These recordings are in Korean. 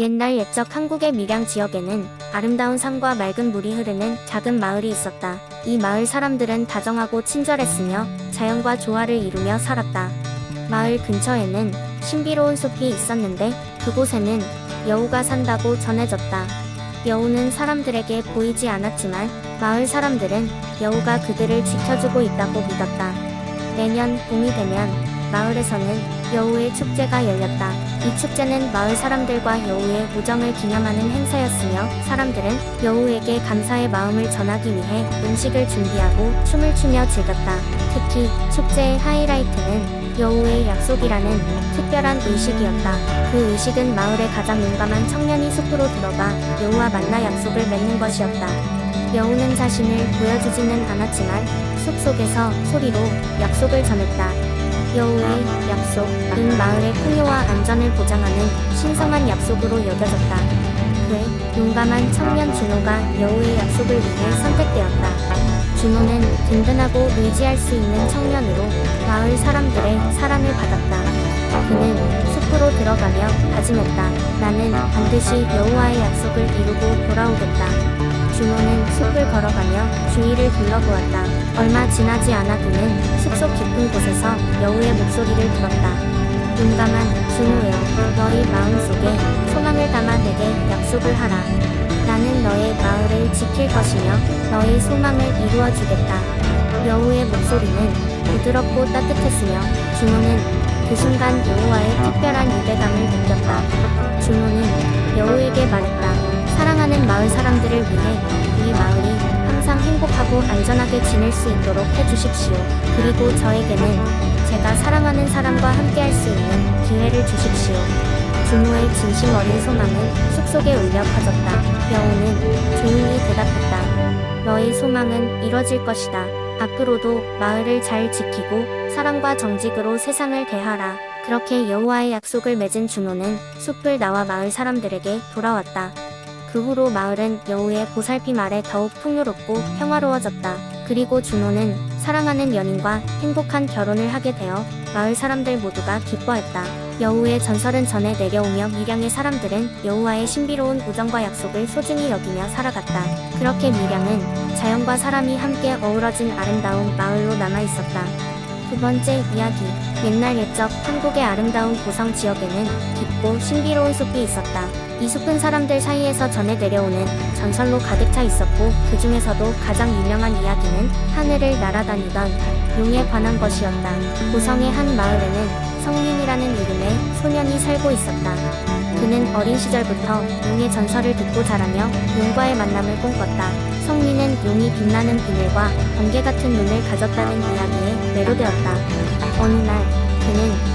옛날 옛적 한국의 밀양 지역에는 아름다운 산과 맑은 물이 흐르는 작은 마을이 있었다. 이 마을 사람들은 다정하고 친절했으며 자연과 조화를 이루며 살았다. 마을 근처에는 신비로운 숲이 있었는데 그곳에는 여우가 산다고 전해졌다. 여우는 사람들에게 보이지 않았지만 마을 사람들은 여우가 그들을 지켜주고 있다고 믿었다. 매년 봄이 되면 마을에서는 여우의 축제가 열렸다. 이 축제는 마을 사람들과 여우의 우정을 기념하는 행사였으며 사람들은 여우에게 감사의 마음을 전하기 위해 음식을 준비하고 춤을 추며 즐겼다. 특히 축제의 하이라이트는 여우의 약속이라는 특별한 의식이었다. 그 의식은 마을의 가장 용감한 청년이 숲으로 들어가 여우와 만나 약속을 맺는 것이었다. 여우는 자신을 보여주지는 않았지만 숲 속에서 소리로 약속을 전했다. 여우의 약속은 마을의 풍요와 안전을 보장하는 신성한 약속으로 여겨졌다. 그의 용감한 청년 준호가 여우의 약속을 위해 선택되었다. 준호는 든든하고 의지할 수 있는 청년으로 마을 사람들의 사랑을 받았다. 그는 숲으로 들어가며 다짐했다. 나는 반드시 여우와의 약속을 이루고 돌아오겠다. 준호는 숲을 걸어가며 주위를 둘러보았다. 얼마 지나지 않아 그는 숲속 깊은 곳에서 여우의 목소리를 들었다. 용감한 준호여, 너희 마음속에 소망을 담아 내게 약속을 하라. 나는 너의 마을을 지킬 것이며 너의 소망을 이루어 주겠다. 여우의 목소리는 부드럽고 따뜻했으며 준호는 그 순간 여우와의 특별한 유대감을 느꼈다. 준호는 여우에게 말했다. 사랑하는 마을 사람들을 위해 이 마을이 항상 행복하고 안전하게 지낼 수 있도록 해주십시오. 그리고 저에게는 제가 사랑하는 사람과 함께 할 수 있는 기회를 주십시오. 준호의 진심 어린 소망은 숲속에 울려 퍼졌다. 여우는 조용히 대답했다. 너의 소망은 이뤄질 것이다. 앞으로도 마을을 잘 지키고 사랑과 정직으로 세상을 대하라. 그렇게 여우와의 약속을 맺은 준호는 숲을 나와 마을 사람들에게 돌아왔다. 그 후로 마을은 여우의 보살핌 아래 더욱 풍요롭고 평화로워졌다. 그리고 준호는 사랑하는 연인과 행복한 결혼을 하게 되어 마을 사람들 모두가 기뻐했다. 여우의 전설은 전해 내려오며 밀양의 사람들은 여우와의 신비로운 우정과 약속을 소중히 여기며 살아갔다. 그렇게 밀양은 자연과 사람이 함께 어우러진 아름다운 마을로 남아 있었다. 두 번째 이야기. 옛날 옛적 한국의 아름다운 고성 지역에는 깊고 신비로운 숲이 있었다. 이 숲은 사람들 사이에서 전해 내려오는 전설로 가득 차 있었고 그 중에서도 가장 유명한 이야기는 하늘을 날아다니던 용에 관한 것이었다. 고성의 한 마을에는 성민이라는 이름의 소년이 살고 있었다. 그는 어린 시절부터 용의 전설을 듣고 자라며 용과의 만남을 꿈꿨다. 성민은 용이 빛나는 비늘과 번개 같은 눈을 가졌다는 이야기에 매료되었다. 어느 날 그는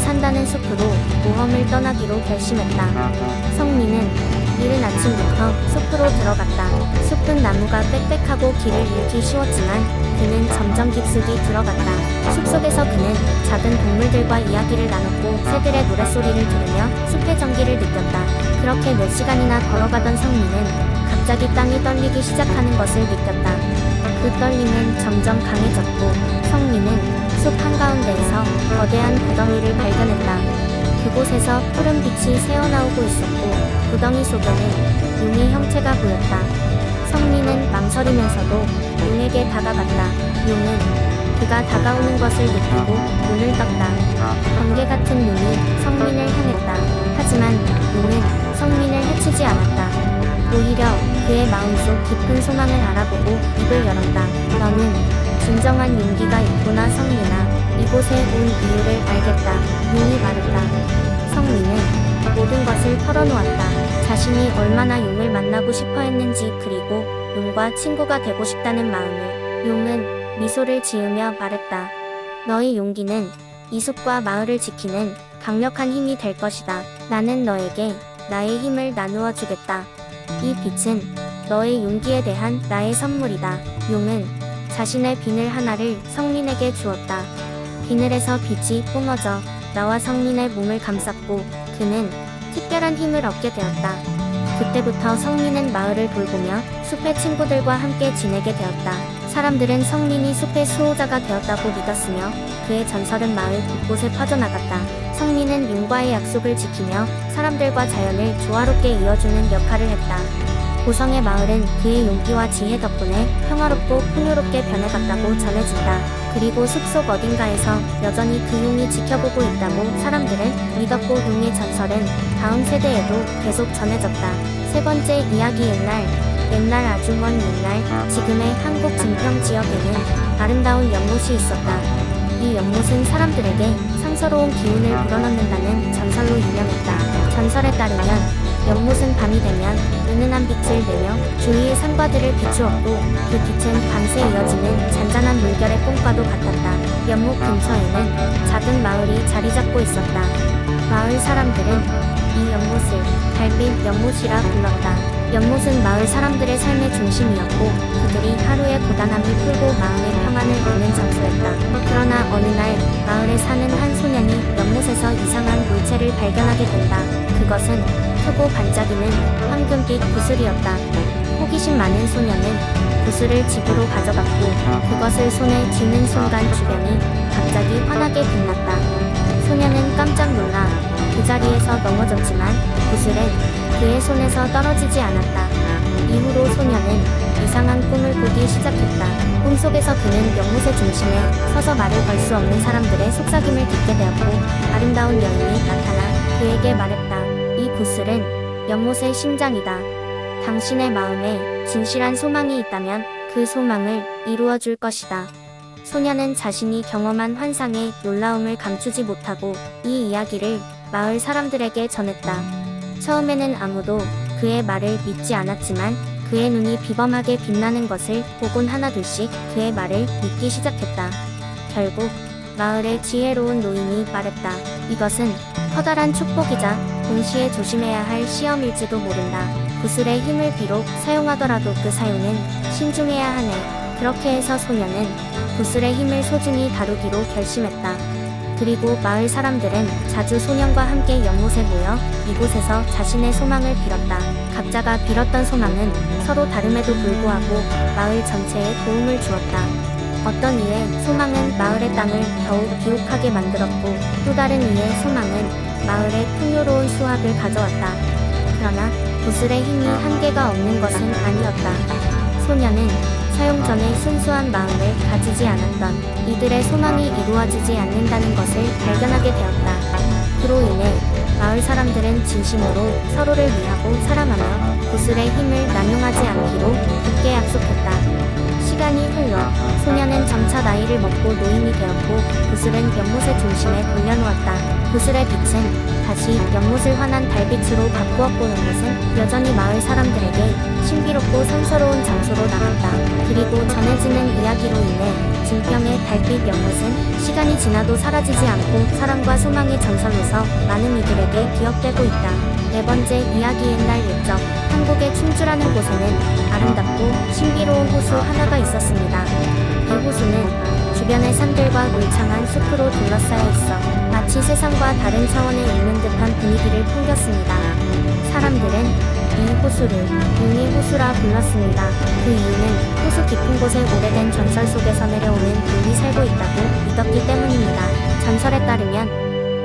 산다는 숲으로 모험을 떠나기로 결심했다. 성민은 이른 아침부터 숲으로 들어갔다. 숲은 나무가 빽빽하고 길을 잃기 쉬웠지만 그는 점점 깊숙이 들어갔다. 숲속에서 그는 작은 동물들과 이야기를 나눴고 새들의 노랫소리를 들으며 숲의 정기를 느꼈다. 그렇게 몇 시간이나 걸어가던 성민은 갑자기 땅이 떨리기 시작하는 것을 느꼈다. 그 떨림은 점점 강해졌고 성민은 숲 한가운데에서 거대한 구덩이를 발견했다. 그곳에서 푸른 빛이 새어나오고 있었고 구덩이 속에는 용의 형체가 보였다. 성민은 망설이면서도 용에게 다가갔다. 용은 그가 다가오는 것을 느끼고 눈을 떴다. 번개 같은 눈이 성민을 향했다. 하지만 용은 성민을 해치지 않았다. 오히려 그의 마음속 깊은 소망을 알아보고 입을 열었다. 너는 진정한 용기가 있구나 성민아. 이곳에 온 이유를 알겠다. 용이 말했다. 성민은 모든 것을 털어놓았다. 자신이 얼마나 용을 만나고 싶어 했는지 그리고 용과 친구가 되고 싶다는 마음을. 용은 미소를 지으며 말했다. 너의 용기는 이 숲과 마을을 지키는 강력한 힘이 될 것이다. 나는 너에게 나의 힘을 나누어 주겠다. 이 빛은 너의 용기에 대한 나의 선물이다. 용은 자신의 비늘 하나를 성민에게 주었다. 비늘에서 빛이 뿜어져 나와 성민의 몸을 감쌌고 그는 특별한 힘을 얻게 되었다. 그때부터 성민은 마을을 돌보며 숲의 친구들과 함께 지내게 되었다. 사람들은 성민이 숲의 수호자가 되었다고 믿었으며 그의 전설은 마을 곳곳에 퍼져나갔다. 성민은 용과의 약속을 지키며 사람들과 자연을 조화롭게 이어주는 역할을 했다. 고성의 마을은 그의 용기와 지혜 덕분에 평화롭고 풍요롭게 변해갔다고 전해진다. 그리고 숲속 어딘가에서 여전히 그 용이 지켜보고 있다고 사람들은 믿었고 용의 전설은 다음 세대에도 계속 전해졌다. 세 번째 이야기 옛날 옛날 아주 먼 옛날 지금의 한국 증평 지역에는 아름다운 연못이 있었다. 이 연못은 사람들에게 상서로운 기운을 불어넣는다는 전설로 유명했다. 전설에 따르면 연못은 밤이 되면 은은한 빛을 내며 주위의 산과들을 비추었고 그 빛은 밤새 이어지는 잔잔한 물결의 꿈과도 같았다. 연못 근처에는 작은 마을이 자리 잡고 있었다. 마을 사람들은 이 연못을 달빛 연못이라 불렀다. 연못은 마을 사람들의 삶의 중심이었고 그들이 하루의 고단함을 풀고 마음의 평안을 얻는 장소였다. 그러나 어느 날 마을에 사는 한 소년이 연못에서 이상한 물체를 발견하게 된다. 그것은 크고 반짝이는 황금빛 구슬이었다. 호기심 많은 소년은 구슬을 집으로 가져갔고 그것을 손에 쥐는 순간 주변이 갑자기 환하게 빛났다. 소년은 깜짝 놀라 그 자리에서 넘어졌지만 구슬은 그의 손에서 떨어지지 않았다. 이후로 소년은 이상한 꿈을 꾸기 시작했다. 꿈속에서 그는 연못의 중심에 서서 말을 걸 수 없는 사람들의 속삭임을 듣게 되었고 아름다운 여인이 나타나 그에게 말했다. 이 구슬은 연못의 심장이다. 당신의 마음에 진실한 소망이 있다면 그 소망을 이루어 줄 것이다. 소년은 자신이 경험한 환상에 놀라움을 감추지 못하고 이 이야기를 마을 사람들에게 전했다. 처음에는 아무도 그의 말을 믿지 않았지만 그의 눈이 비범하게 빛나는 것을 보곤 하나둘씩 그의 말을 믿기 시작했다. 결국 마을의 지혜로운 노인이 말했다. 이것은 커다란 축복이자 동시에 조심해야 할 시험일지도 모른다. 구슬의 힘을 비록 사용하더라도 그 사용은 신중해야 하네. 그렇게 해서 소녀는 구슬의 힘을 소중히 다루기로 결심했다. 그리고 마을 사람들은 자주 소년과 함께 연못에 모여 이곳에서 자신의 소망을 빌었다. 각자가 빌었던 소망은 서로 다름에도 불구하고 마을 전체에 도움을 주었다. 어떤 이의 소망은 마을의 땅을 더욱 기욱하게 만들었고 또 다른 이의 소망은 마을에 풍요로운 수확을 가져왔다. 그러나 구슬의 힘이 한계가 없는 것은 아니었다. 소녀는 사용 전에 순수한 마음을 가지지 않았던 이들의 소망이 이루어지지 않는다는 것을 발견하게 되었다. 그로 인해 마을 사람들은 진심으로 서로를 위하고 사랑하며 구슬의 힘을 남용하지 않기로 굳게 약속했다. 시간이 흘러 소녀는 점차 나이를 먹고 노인이 되었고 구슬은 연못의 중심에 돌려놓았다. 구슬의 빛은 다시 연못을 환한 달빛으로 바꾸었고 연못은 여전히 마을 사람들에게 신비롭고 상서로운 장소로 남았다. 그리고 전해지는 이야기로 인해 진평의 달빛 연못은 시간이 지나도 사라지지 않고 사랑과 소망의 전설로서 많은 이들에게 기억되고 있다. 네 번째 이야기 옛날 옛적 한국의 충주라는 곳에는 아름답고 신비로운 호수 하나가 있었습니다. 이 호수는 주변의 산들과 울창한 숲으로 둘러싸여 있어 마치 세상과 다른 차원에 있는 듯한 분위기를 풍겼습니다. 사람들은 이 호수를 용의 호수라 불렀습니다. 그 이유는 호수 깊은 곳에 오래된 전설 속에서 내려오는 용이 살고 있다고 믿었기 때문입니다. 전설에 따르면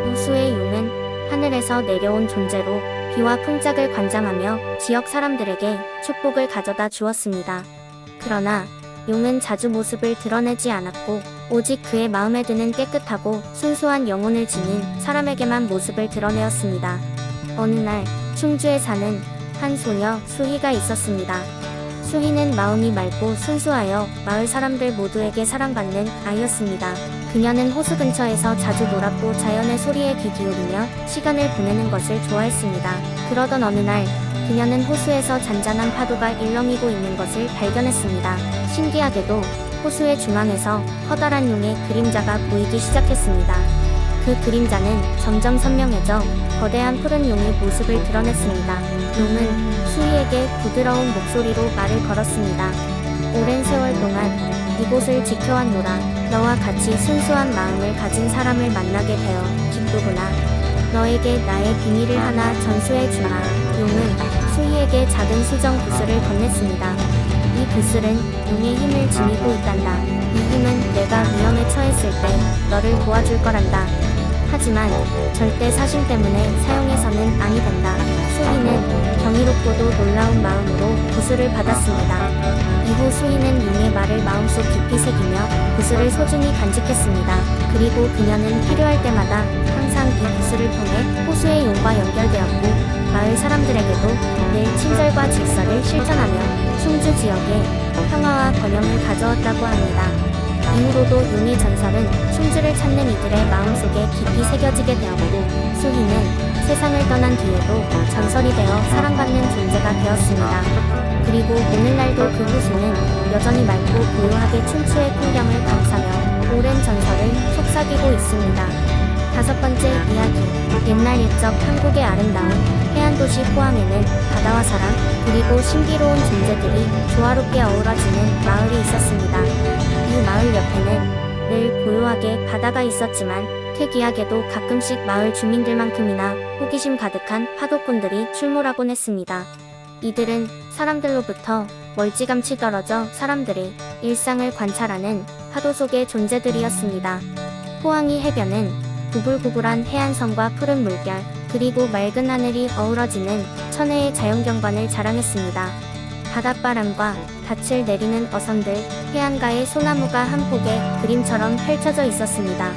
호수의 용은 하늘에서 내려온 존재로 비와 풍작을 관장하며 지역 사람들에게 축복을 가져다 주었습니다. 그러나 용은 자주 모습을 드러내지 않았고 오직 그의 마음에 드는 깨끗하고 순수한 영혼을 지닌 사람에게만 모습을 드러내었습니다. 어느 날 충주에 사는 한 소녀 수희가 있었습니다. 수희는 마음이 맑고 순수하여 마을 사람들 모두에게 사랑받는 아이였습니다. 그녀는 호수 근처에서 자주 놀았고 자연의 소리에 귀 기울이며 시간을 보내는 것을 좋아했습니다. 그러던 어느 날 그녀는 호수에서 잔잔한 파도가 일렁이고 있는 것을 발견했습니다. 신기하게도 호수의 중앙에서 커다란 용의 그림자가 보이기 시작했습니다. 그 그림자는 점점 선명해져 거대한 푸른 용의 모습을 드러냈습니다. 용은 수희에게 부드러운 목소리로 말을 걸었습니다. 오랜 세월 동안 이곳을 지켜왔노라. 너와 같이 순수한 마음을 가진 사람을 만나게 되어 기쁘구나. 너에게 나의 비밀을 하나 전수해 주마. 용은 수희에게 작은 수정 구슬을 건넸습니다. 이 구슬은 용의 힘을 지니고 있단다. 이 힘은 내가 위험에 처했을 때 너를 도와줄 거란다. 하지만 절대 사심 때문에 사용해서는 아니 된다. 수희는 경이롭고도 놀라운 마음으로 구슬을 받았습니다. 이후 수희는 용의 말을 마음속 깊이 새기며 구슬을 소중히 간직했습니다. 그리고 그녀는 필요할 때마다 항상 이 구슬을 통해 호수의 용과 연결되었고 사람들에게도 늘 친절과 질서를 실천하며 충주 지역에 평화와 번영을 가져왔다고 합니다. 이후로도 용의 전설은 충주를 찾는 이들의 마음속에 깊이 새겨지게 되었고 수희는 세상을 떠난 뒤에도 전설이 되어 사랑받는 존재가 되었습니다. 그리고 오늘날도 그 호수는 여전히 맑고 고요하게 춘추의 풍경을 감싸며 오랜 전설을 속삭이고 있습니다. 다섯 번째 이야기 옛날 옛적 한국의 아름다운 해안도시 포항에는 바다와 사람 그리고 신비로운 존재들이 조화롭게 어우러지는 마을이 있었습니다. 이 마을 옆에는 늘 고요하게 바다가 있었지만 특이하게도 가끔씩 마을 주민들만큼이나 호기심 가득한 파도꾼들이 출몰하곤 했습니다. 이들은 사람들로부터 멀찌감치 떨어져 사람들의 일상을 관찰하는 파도 속의 존재들이었습니다. 포항이 해변은 구불구불한 해안선과 푸른 물결, 그리고 맑은 하늘이 어우러지는 천혜의 자연경관을 자랑했습니다. 바닷바람과 닻을 내리는 어선들, 해안가의 소나무가 한 폭의 그림처럼 펼쳐져 있었습니다.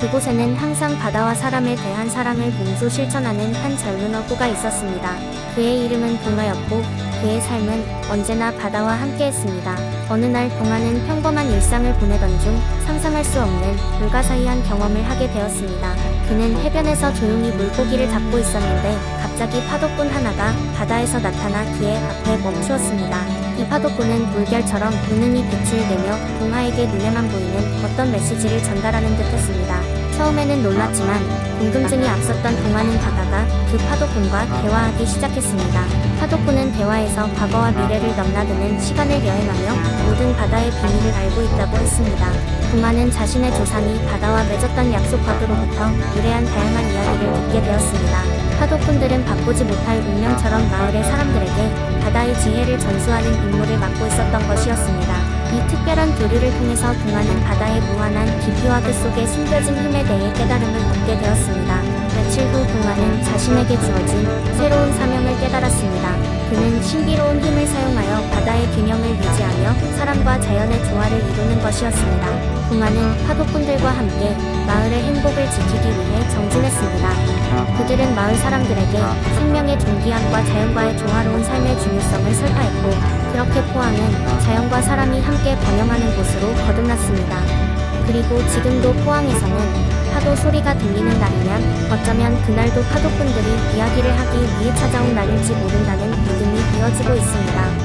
그곳에는 항상 바다와 사람에 대한 사랑을 몸소 실천하는 한 젊은 어부가 있었습니다. 그의 이름은 동화였고 그의 삶은 언제나 바다와 함께했습니다. 어느 날 동화는 평범한 일상을 보내던 중 상상할 수 없는 불가사의한 경험을 하게 되었습니다. 그는 해변에서 조용히 물고기를 잡고 있었는데 갑자기 파도꾼 하나가 바다에서 나타나 그의 앞에 멈추었습니다. 이 파도꾼은 물결처럼 은은히 빛을 내며 동화에게 눈에만 보이는 어떤 메시지를 전달하는 듯 했습니다. 처음에는 놀랐지만 궁금증이 앞섰던 동화는 다가가 그 파도꾼과 대화하기 시작했습니다. 파도꾼은 대화에서 과거와 미래를 넘나드는 시간을 여행하며 모든 바다의 비밀을 알고 있다고 했습니다. 동화는 자신의 조상이 바다와 맺었던 약속과로부터 유래한 다양한 이야기를 듣게 되었습니다. 파도꾼들은 바꾸지 못할 운명처럼 마을의 사람들에게 바다의 지혜를 전수하는 임무를 맡고 있었던 것이었습니다. 이 특별한 교류를 통해서 동화는 바다의 무한한 깊이와 그 속에 숨겨진 힘에 대해 깨달음을 얻게 되었습니다. 며칠 후 동화는 자신에게 주어진 새로운 사명을 깨달았습니다. 그는 신비로운 힘을 사용하여 바다의 균형을 유지하며 사람과 자연의 조화를 이루는 것이었습니다. 동화는 파도꾼들과 함께 마을의 행복을 지키기 위해 정진했습니다. 그들은 마을 사람들에게 생명의 존귀함과 자연과의 조화로운 삶의 중요성을 설파했고 그렇게 포항은 자연과 사람이 함께 번영하는 곳으로 거듭났습니다. 그리고 지금도 포항에서는 파도 소리가 들리는 날이면 어쩌면 그날도 파도꾼들이 이야기를 하기 위해 찾아온 날일지 모른다는 믿음이 이어지고 있습니다.